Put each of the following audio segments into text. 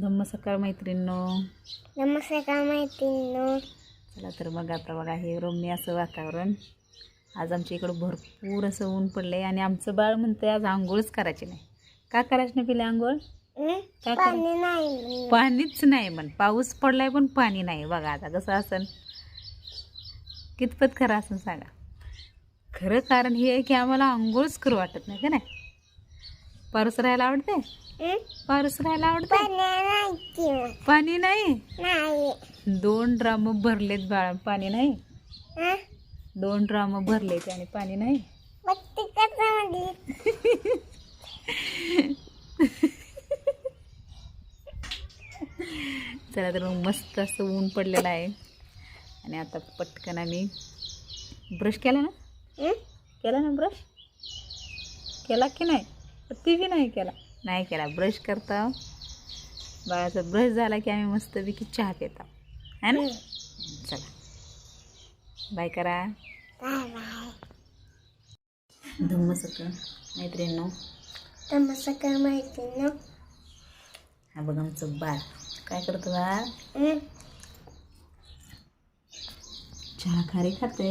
धम्म सकाळ मैत्रिणींनो. नमस्कार मैत्रिणी चला तर मग आता बघा हे रम्य असं वातावरण. आज आमच्या इकडं भरपूर असं ऊन पडलं आहे आणि आमचं बाळ म्हणतं आज आंघोळच करायची नाही. का करायची नाही पिले आंघोळ? नाही पाणीच नाही म्हण. पाऊस पडलाय पण पाणी नाही. बघा आता कसं असन. कितपत खरं असं सांगा. खरं कारण हे आहे की आम्हाला आंघोळच करू वाटत नाही का नाही पारूस राहायला आवडते? पारूस राहायला आवडते? पाणी नाही? दोन ड्राम भरलेत बाळा पाणी नाही? दोन ड्राम भरलेत आणि पाणी नाही? चला तर मग मस्त असं ऊन पडलेलं आहे. आणि आता पटकन आम्ही ब्रश केला ना? केला ना ब्रश केला की नाही? ती बी नाही केला. नाही केला. ब्रश करता. बाळाचा ब्रश झाला की आम्ही मस्तपैकी चहा पिता. है ना? चला. बाय करा. बाय बाय धम्म सगळं मैत्रिणींनो. नमस्कार मैत्रिणी हा बघ आमचं बाळ. काय करतो बाळ? हं? चहा खारी खाते.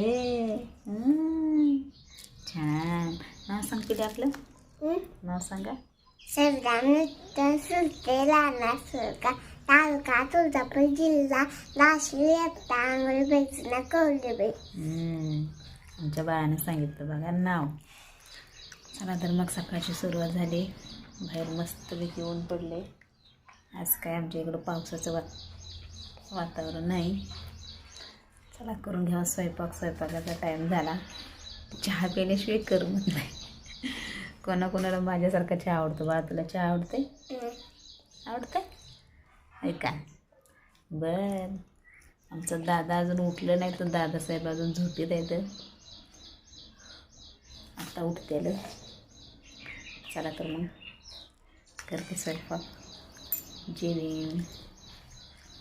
छान. नाव सांग किती आपलं? नाव सांगा. सरदार सुलतेला सुरका तालुका तुळजापूर जिल्हा नाशिक येता आंघोळ बेचना कवली बाई आमच्या बाळानं सांगितलं बघा नाव. चला तर मग सकाळची सुरुवात झाली. बाहेर मस्तपैकी ऊन पडले आज काय आमच्या इकडं पावसाचं वा वातावरण नाही. चला करून घ्यावा स्वयंपाक. स्वयंपाकाचा टाईम झाला. चहा पिल्याशिवाय करमत नाही. कोणाकोणाला माझ्यासारखा चहा आवडतो बाळा तुला चहा आवडते. आवडते ऐका बर. आमचा दादा अजून उठलं नाही तर दादासाहेब अजून झोपीत आहेत. आता उठतेल चला तर मग. करते स्वयंपाक. जेवीन.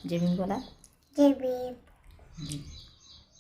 जेवीन बोला भीम